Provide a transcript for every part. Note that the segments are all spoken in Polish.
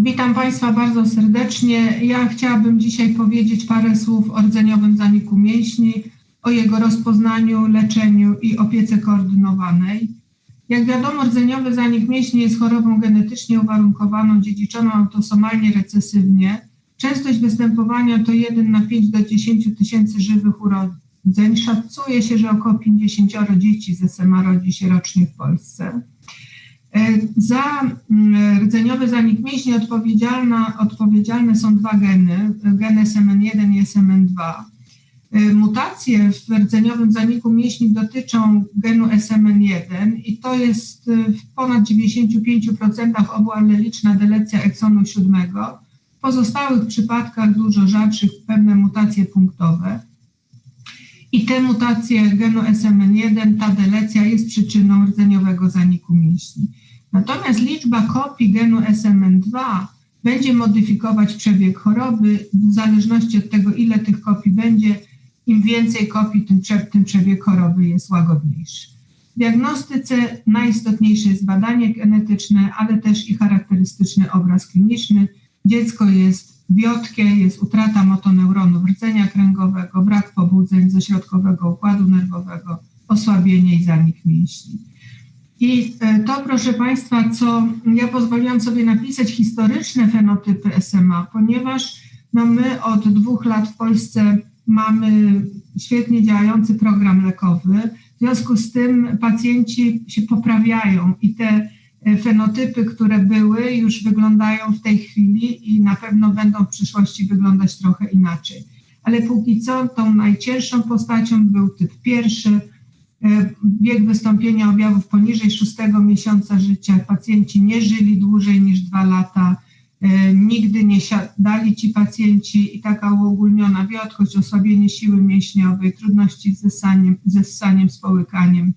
Witam Państwa bardzo serdecznie. Ja chciałabym dzisiaj powiedzieć parę słów o rdzeniowym zaniku mięśni, o jego rozpoznaniu, leczeniu i opiece koordynowanej. Jak wiadomo, rdzeniowy zanik mięśni jest chorobą genetycznie uwarunkowaną, dziedziczoną autosomalnie recesywnie. Częstość występowania to 1 na 5 do 10 tysięcy żywych urodzeń. Szacuje się, że około 50 dzieci ze SMA rodzi się rocznie w Polsce. E, za mm, rdzeniowy zanik mięśni odpowiedzialne są dwa geny, gen SMN1 i SMN2. E, mutacje w rdzeniowym zaniku mięśni dotyczą genu SMN1 i to jest e, w ponad 95% obualeliczna delecja eksonu 7. W pozostałych przypadkach dużo rzadszych pewne mutacje punktowe. I te mutacje genu SMN1, ta delecja jest przyczyną rdzeniowego zaniku mięśni. Natomiast liczba kopii genu SMN2 będzie modyfikować przebieg choroby w zależności od tego, ile tych kopii będzie. Im więcej kopii, tym, tym przebieg choroby jest łagodniejszy. W diagnostyce najistotniejsze jest badanie genetyczne, ale też i charakterystyczny obraz kliniczny. Dziecko jest wiotkie, jest utrata motoneuronów rdzenia kręgowego, brak pobudzeń ze środkowego układu nerwowego, osłabienie i zanik mięśni. I e, to, proszę Państwa, co ja pozwoliłam sobie napisać, historyczne fenotypy SMA, ponieważ no my od dwóch lat w Polsce mamy świetnie działający program lekowy. W związku z tym pacjenci się poprawiają i te fenotypy, które były, już wyglądają w tej chwili i na pewno będą w przyszłości wyglądać trochę inaczej. Ale póki co tą najcięższą postacią był typ pierwszy, E, wiek wystąpienia objawów poniżej szóstego miesiąca życia. Pacjenci nie żyli dłużej niż dwa lata. E, nigdy nie siadali ci pacjenci i taka uogólniona wiotkość, osłabienie siły mięśniowej, trudności z zessaniem, ze ssaniem, z połykaniem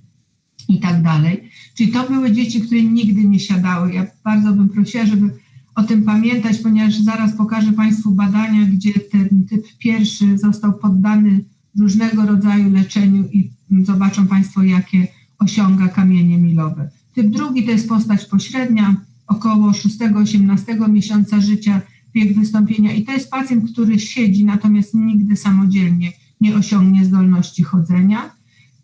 i tak dalej. Czyli to były dzieci, które nigdy nie siadały. Ja bardzo bym prosiła, żeby o tym pamiętać, ponieważ zaraz pokażę Państwu badania, gdzie ten typ pierwszy został poddany różnego rodzaju leczeniu i zobaczą Państwo, jakie osiąga kamienie milowe. Typ drugi to jest postać pośrednia, około 6-18 miesiąca życia, wiek wystąpienia i to jest pacjent, który siedzi, natomiast nigdy samodzielnie nie osiągnie zdolności chodzenia.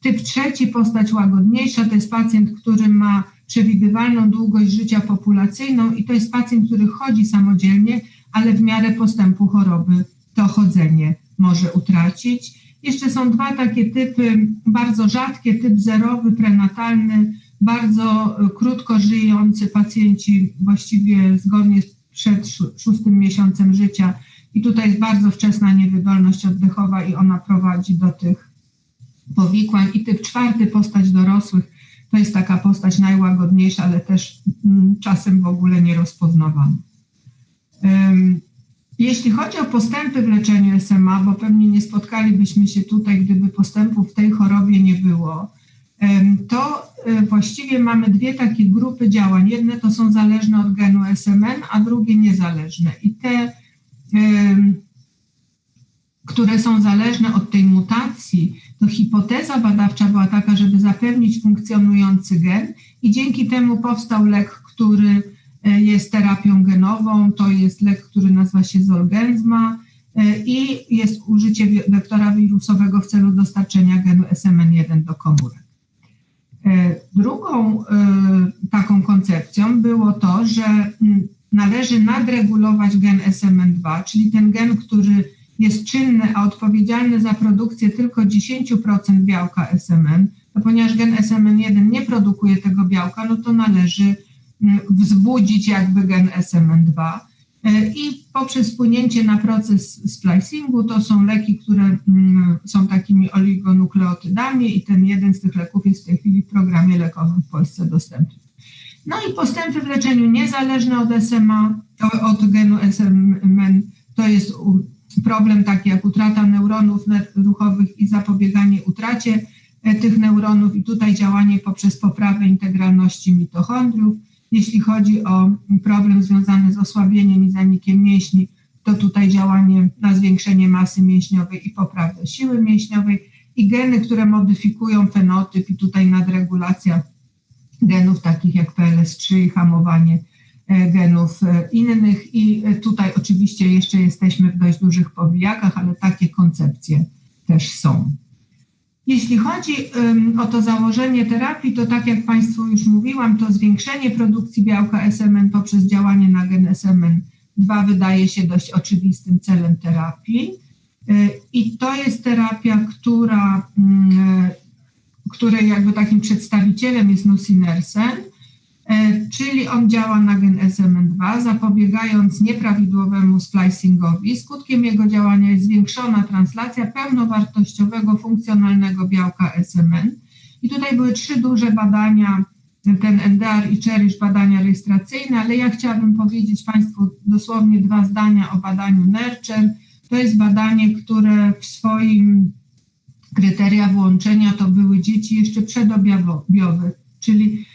Typ trzeci, postać łagodniejsza, to jest pacjent, który ma przewidywalną długość życia populacyjną i to jest pacjent, który chodzi samodzielnie, ale w miarę postępu choroby to chodzenie może utracić. Jeszcze są dwa takie typy, bardzo rzadkie, typ zerowy, prenatalny, bardzo e, krótko żyjący pacjenci, właściwie zgodnie przed szóstym miesiącem życia. I tutaj jest bardzo wczesna niewydolność oddechowa i ona prowadzi do tych powikłań. I typ czwarty, postać dorosłych, to jest taka postać najłagodniejsza, ale też mm, czasem w ogóle nierozpoznawana. Jeśli chodzi o postępy w leczeniu SMA, bo pewnie nie spotkalibyśmy się tutaj, gdyby postępów w tej chorobie nie było, to e, właściwie mamy dwie takie grupy działań. Jedne to są zależne od genu SMN, a drugie niezależne. I te, które są zależne od tej mutacji, to hipoteza badawcza była taka, żeby zapewnić funkcjonujący gen i dzięki temu powstał lek, który E, jest terapią genową, to jest lek, który nazywa się Zolgensma e, i jest użycie wektora wirusowego w celu dostarczenia genu SMN1 do komórek. E, drugą taką koncepcją było to, że mm, należy nadregulować gen SMN2, czyli ten gen, który jest czynny, a odpowiedzialny za produkcję tylko 10% białka SMN, to ponieważ gen SMN1 nie produkuje tego białka, no to należy wzbudzić jakby gen SMN2. E, I poprzez wpłynięcie na proces splicingu to są leki, które mm, są takimi oligonukleotydami i ten jeden z tych leków jest w tej chwili w programie lekowym w Polsce dostępny. No i postępy w leczeniu niezależne od SMA, od genu SMN, to jest problem taki jak utrata neuronów ruchowych i zapobieganie utracie e, tych neuronów i tutaj działanie poprzez poprawę integralności mitochondriów. Jeśli chodzi o problem związany z osłabieniem i zanikiem mięśni, to tutaj działanie na zwiększenie masy mięśniowej i poprawę siły mięśniowej i geny, które modyfikują fenotyp i tutaj nadregulacja genów takich jak PLS3 i hamowanie genów e, innych i tutaj oczywiście jeszcze jesteśmy w dość dużych powijakach, ale takie koncepcje też są. Jeśli chodzi o to założenie terapii, to tak jak Państwu już mówiłam, to zwiększenie produkcji białka SMN poprzez działanie na gen SMN2 wydaje się dość oczywistym celem terapii. I to jest terapia, która, mm, której jakby takim przedstawicielem jest nusinersen, e, czyli on działa na gen SMN2, zapobiegając nieprawidłowemu splicingowi. Skutkiem jego działania jest zwiększona translacja pełnowartościowego, funkcjonalnego białka SMN. I tutaj były trzy duże badania, ten NDR i CHERISH badania rejestracyjne, ale ja chciałabym powiedzieć Państwu dosłownie dwa zdania o badaniu NERCHER to jest badanie, które w swoim kryteria włączenia to były dzieci jeszcze przedobjawowe, czyli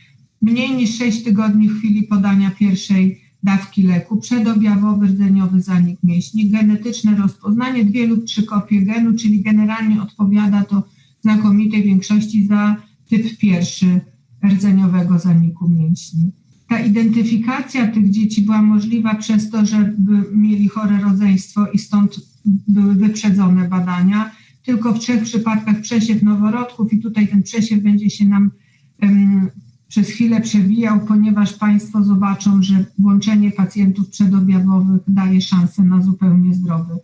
mniej niż 6 tygodni w chwili podania pierwszej dawki leku, przedobjawowy rdzeniowy zanik mięśni, genetyczne rozpoznanie, dwie lub trzy kopie genu, czyli generalnie odpowiada to znakomitej większości za typ pierwszy rdzeniowego zaniku mięśni ta identyfikacja tych dzieci była możliwa przez to, że mieli chore rodzeństwo i stąd były wyprzedzone badania. Tylko w trzech przypadkach przesiew noworodków i tutaj ten przesiew będzie się nam przez chwilę przewijał, ponieważ Państwo zobaczą, że włączenie pacjentów przedobjawowych daje szansę na zupełnie zdrowy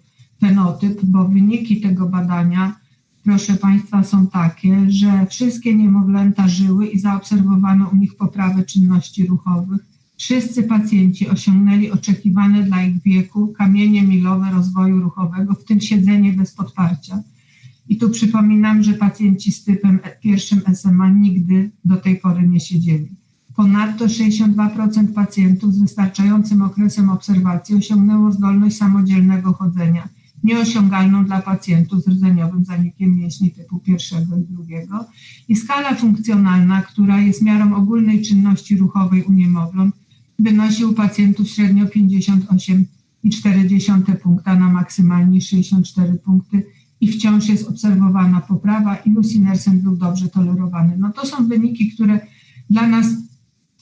fenotyp, bo wyniki tego badania proszę Państwa, są takie, że wszystkie niemowlęta żyły i zaobserwowano u nich poprawę czynności ruchowych. Wszyscy pacjenci osiągnęli oczekiwane dla ich wieku kamienie milowe rozwoju ruchowego, w tym siedzenie bez podparcia. I tu przypominam, że pacjenci z typem pierwszym SMA nigdy do tej pory nie siedzieli. Ponadto 62% pacjentów z wystarczającym okresem obserwacji osiągnęło zdolność samodzielnego chodzenia nieosiągalną dla pacjentów z rdzeniowym zanikiem mięśni typu pierwszego i drugiego. I skala funkcjonalna, która jest miarą ogólnej czynności ruchowej u niemowląt, wynosi u pacjentów średnio 58,4 punkta na maksymalnie 64 punkty i wciąż jest obserwowana poprawa i nusinersen był dobrze tolerowany. No to są wyniki, które dla nas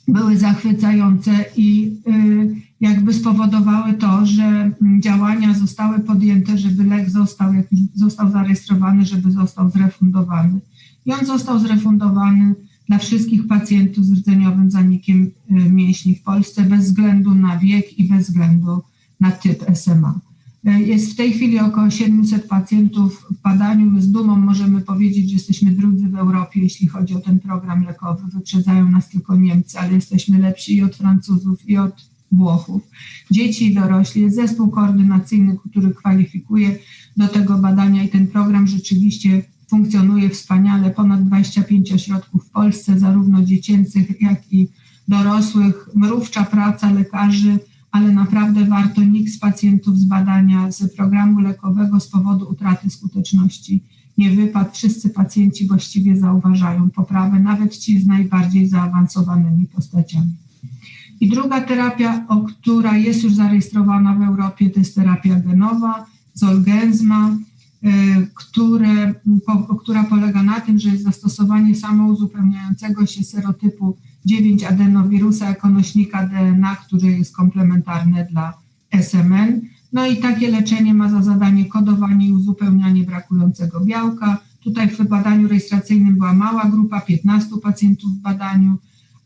były zachwycające i y, jakby spowodowały to, że mm, działania zostały podjęte, żeby lek został, jak już został zarejestrowany, żeby został zrefundowany. I on został zrefundowany dla wszystkich pacjentów z rdzeniowym zanikiem y, mięśni w Polsce bez względu na wiek i bez względu na typ SMA. Y, jest w tej chwili około 700 pacjentów w badaniu. My z dumą możemy powiedzieć, że jesteśmy drudzy w Europie, jeśli chodzi o ten program lekowy. Wyprzedzają nas tylko Niemcy, ale jesteśmy lepsi i od Francuzów, i od Włochów. Dzieci i dorośli, jest zespół koordynacyjny, który kwalifikuje do tego badania i ten program rzeczywiście funkcjonuje wspaniale. Ponad 25 ośrodków w Polsce, zarówno dziecięcych, jak i dorosłych. Mrówcza praca lekarzy, ale naprawdę warto nikt z pacjentów z badania z programu lekowego z powodu utraty skuteczności nie wypadł. Wszyscy pacjenci właściwie zauważają poprawę, nawet ci z najbardziej zaawansowanymi postaciami. I druga terapia, o, która jest już zarejestrowana w Europie, to jest terapia genowa, Zolgensma, y, które, która polega na tym, że jest zastosowanie samouzupełniającego się serotypu 9 adenowirusa jako nośnika DNA, który jest komplementarny dla SMN. No i takie leczenie ma za zadanie kodowanie i uzupełnianie brakującego białka. Tutaj w badaniu rejestracyjnym była mała grupa, 15 pacjentów w badaniu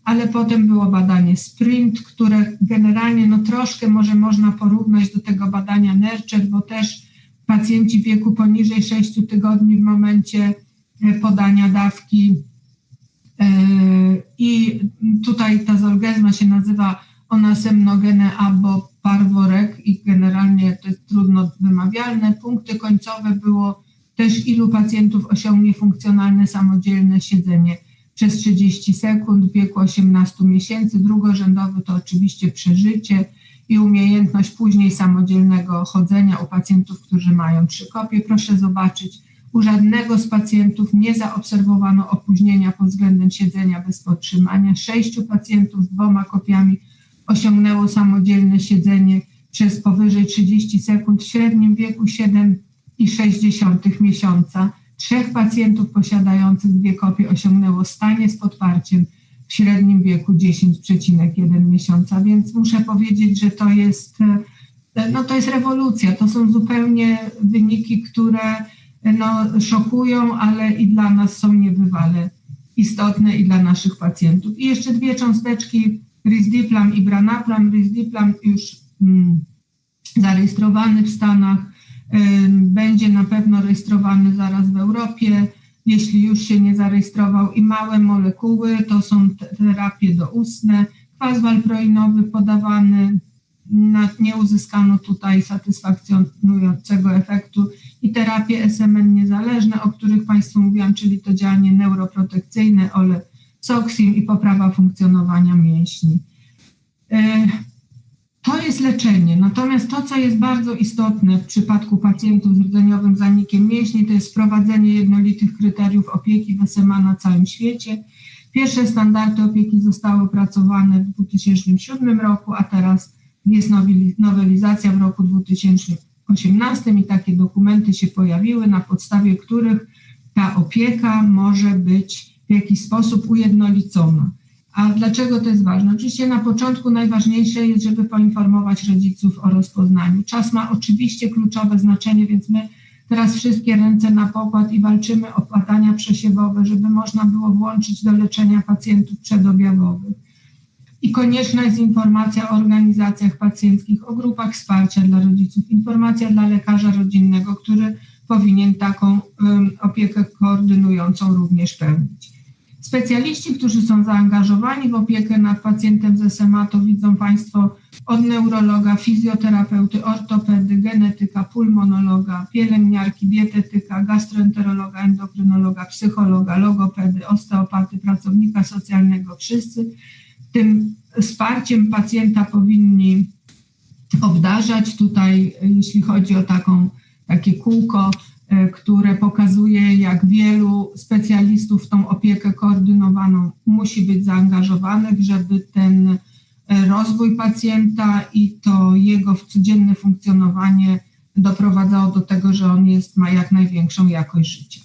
ale potem było badanie SPRINT, które generalnie no troszkę może można porównać do tego badania NERCHER, bo też pacjenci w wieku poniżej 6 tygodni w momencie e, podania dawki i tutaj ta zolgezma się nazywa onasemnogene abo parworek i generalnie to jest trudno wymawialne. Punkty końcowe było też ilu pacjentów osiągnie funkcjonalne samodzielne siedzenie przez 30 sekund w wieku 18 miesięcy. Drugorzędowy to oczywiście przeżycie i umiejętność później samodzielnego chodzenia u pacjentów, którzy mają trzy kopie. Proszę zobaczyć, u żadnego z pacjentów nie zaobserwowano opóźnienia pod względem siedzenia bez podtrzymania. Sześciu pacjentów z dwoma kopiami osiągnęło samodzielne siedzenie przez powyżej 30 sekund w średnim wieku 7,6 miesiąca. Trzech pacjentów posiadających dwie kopie osiągnęło stanie z podparciem w średnim wieku 10,1 miesiąca, więc muszę powiedzieć, że to jest, no to jest rewolucja. To są zupełnie wyniki, które no, szokują, ale i dla nas są niebywale istotne i dla naszych pacjentów. I jeszcze dwie cząsteczki risdiplam i branaplam. Risdiplam już mm, zarejestrowany w Stanach, będzie na pewno rejestrowany zaraz w Europie. Jeśli już się nie zarejestrował i małe molekuły, to są terapie doustne. Kwas walproinowy podawany, nie uzyskano tutaj satysfakcjonującego efektu i terapie SMN niezależne, o których Państwu mówiłam, czyli to działanie neuroprotekcyjne, ole soksim i poprawa funkcjonowania mięśni. E, to jest leczenie. Natomiast to, co jest bardzo istotne w przypadku pacjentów z rdzeniowym zanikiem mięśni, to jest wprowadzenie jednolitych kryteriów opieki w SMA na całym świecie. Pierwsze standardy opieki zostały opracowane w 2007 roku, a teraz jest nowelizacja w roku 2018 i takie dokumenty się pojawiły, na podstawie których ta opieka może być w jakiś sposób ujednolicona. A dlaczego to jest ważne? Oczywiście na początku najważniejsze jest, żeby poinformować rodziców o rozpoznaniu. Czas ma oczywiście kluczowe znaczenie, więc my teraz wszystkie ręce na pokład i walczymy o badania przesiewowe, żeby można było włączyć do leczenia pacjentów przedobjawowych. I konieczna jest informacja o organizacjach pacjenckich, o grupach wsparcia dla rodziców, informacja dla lekarza rodzinnego, który powinien taką opiekę koordynującą również pełnić. Specjaliści, którzy są zaangażowani w opiekę nad pacjentem z SMA, to widzą Państwo od neurologa, fizjoterapeuty, ortopedy, genetyka, pulmonologa, pielęgniarki, dietetyka, gastroenterologa, endokrynologa, psychologa, logopedy, osteopaty, pracownika socjalnego. Wszyscy tym wsparciem pacjenta powinni obdarzać. Tutaj, jeśli chodzi o taką, takie kółko, E, które pokazuje, jak wielu specjalistów w tą opiekę koordynowaną musi być zaangażowanych, żeby ten e, rozwój pacjenta i to jego codzienne funkcjonowanie doprowadzało do tego, że on jest, ma jak największą jakość życia.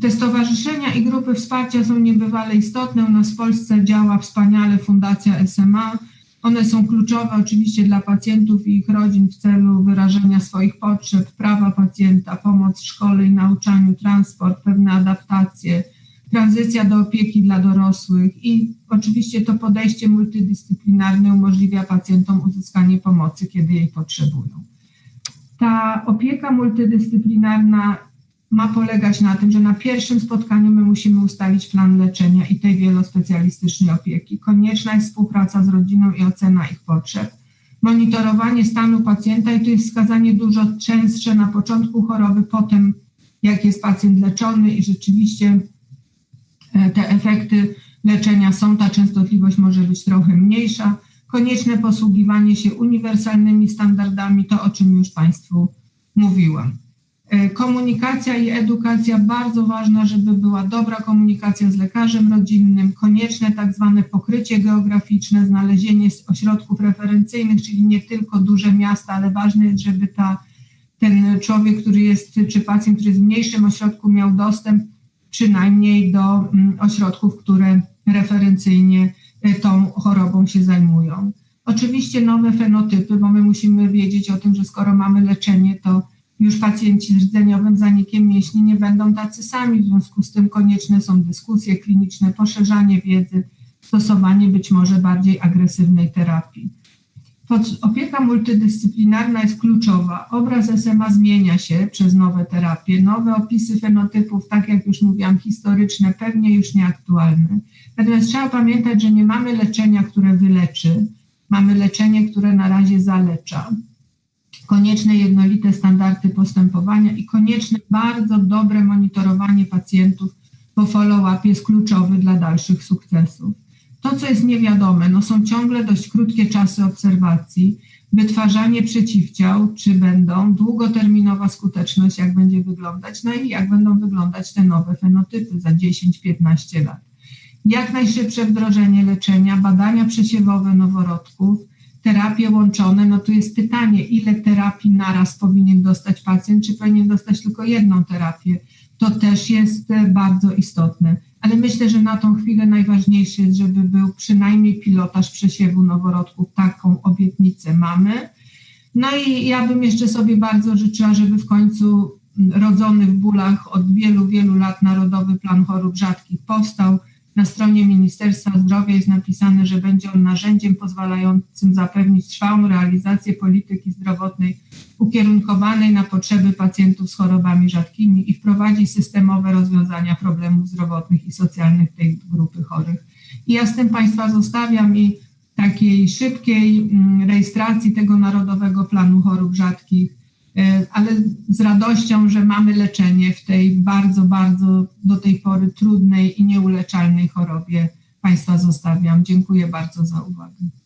Te stowarzyszenia i grupy wsparcia są niebywale istotne. U nas w Polsce działa wspaniale Fundacja SMA, one są kluczowe oczywiście dla pacjentów i ich rodzin w celu wyrażenia swoich potrzeb, prawa pacjenta, pomoc w szkole i nauczaniu, transport, pewne adaptacje, tranzycja do opieki dla dorosłych i oczywiście to podejście multidyscyplinarne umożliwia pacjentom uzyskanie pomocy, kiedy jej potrzebują. Ta opieka multidyscyplinarna ma polegać na tym, że na pierwszym spotkaniu my musimy ustalić plan leczenia i tej wielospecjalistycznej opieki. Konieczna jest współpraca z rodziną i ocena ich potrzeb. Monitorowanie stanu pacjenta i to jest wskazanie dużo częstsze na początku choroby, potem jak jest pacjent leczony i rzeczywiście e, te efekty leczenia są, ta częstotliwość może być trochę mniejsza. Konieczne posługiwanie się uniwersalnymi standardami, to o czym już Państwu mówiłam. E, komunikacja i edukacja bardzo ważna, żeby była dobra komunikacja z lekarzem rodzinnym, konieczne tak zwane pokrycie geograficzne, znalezienie ośrodków referencyjnych, czyli nie tylko duże miasta, ale ważne jest, żeby ta, ten człowiek, który jest, czy pacjent, który jest w mniejszym ośrodku, miał dostęp przynajmniej do mm, ośrodków, które referencyjnie e, tą chorobą się zajmują. Oczywiście nowe fenotypy, bo my musimy wiedzieć o tym, że skoro mamy leczenie, to już pacjenci z rdzeniowym zanikiem mięśni nie będą tacy sami, w związku z tym konieczne są dyskusje kliniczne, poszerzanie wiedzy, stosowanie być może bardziej agresywnej terapii. Opieka multidyscyplinarna jest kluczowa. Obraz SMA zmienia się przez nowe terapie, nowe opisy fenotypów, tak jak już mówiłam, historyczne, pewnie już nieaktualne. Natomiast trzeba pamiętać, że nie mamy leczenia, które wyleczy, mamy leczenie, które na razie zalecza konieczne jednolite standardy postępowania i konieczne bardzo dobre monitorowanie pacjentów, bo follow-up jest kluczowy dla dalszych sukcesów. To, co jest niewiadome, no są ciągle dość krótkie czasy obserwacji, wytwarzanie przeciwciał, czy będą, długoterminowa skuteczność, jak będzie wyglądać, no i jak będą wyglądać te nowe fenotypy za 10-15 lat. Jak najszybsze wdrożenie leczenia, badania przesiewowe noworodków, terapie łączone, no tu jest pytanie, ile terapii naraz powinien dostać pacjent, czy powinien dostać tylko jedną terapię. To też jest e, bardzo istotne. ale myślę, że na tą chwilę najważniejsze jest, żeby był przynajmniej pilotaż przesiewu noworodków. Taką obietnicę mamy. No i ja bym jeszcze sobie bardzo życzyła, żeby w końcu rodzony w bólach od wielu, wielu lat Narodowy Plan Chorób Rzadkich powstał. Na stronie Ministerstwa Zdrowia jest napisane, że będzie on narzędziem pozwalającym zapewnić trwałą realizację polityki zdrowotnej ukierunkowanej na potrzeby pacjentów z chorobami rzadkimi i wprowadzi systemowe rozwiązania problemów zdrowotnych i socjalnych tej grupy chorych. I ja z tym Państwa zostawiam i takiej szybkiej rejestracji tego Narodowego Planu Chorób Rzadkich ale z radością, że mamy leczenie w tej bardzo, bardzo do tej pory trudnej i nieuleczalnej chorobie. Państwa zostawiam. Dziękuję bardzo za uwagę.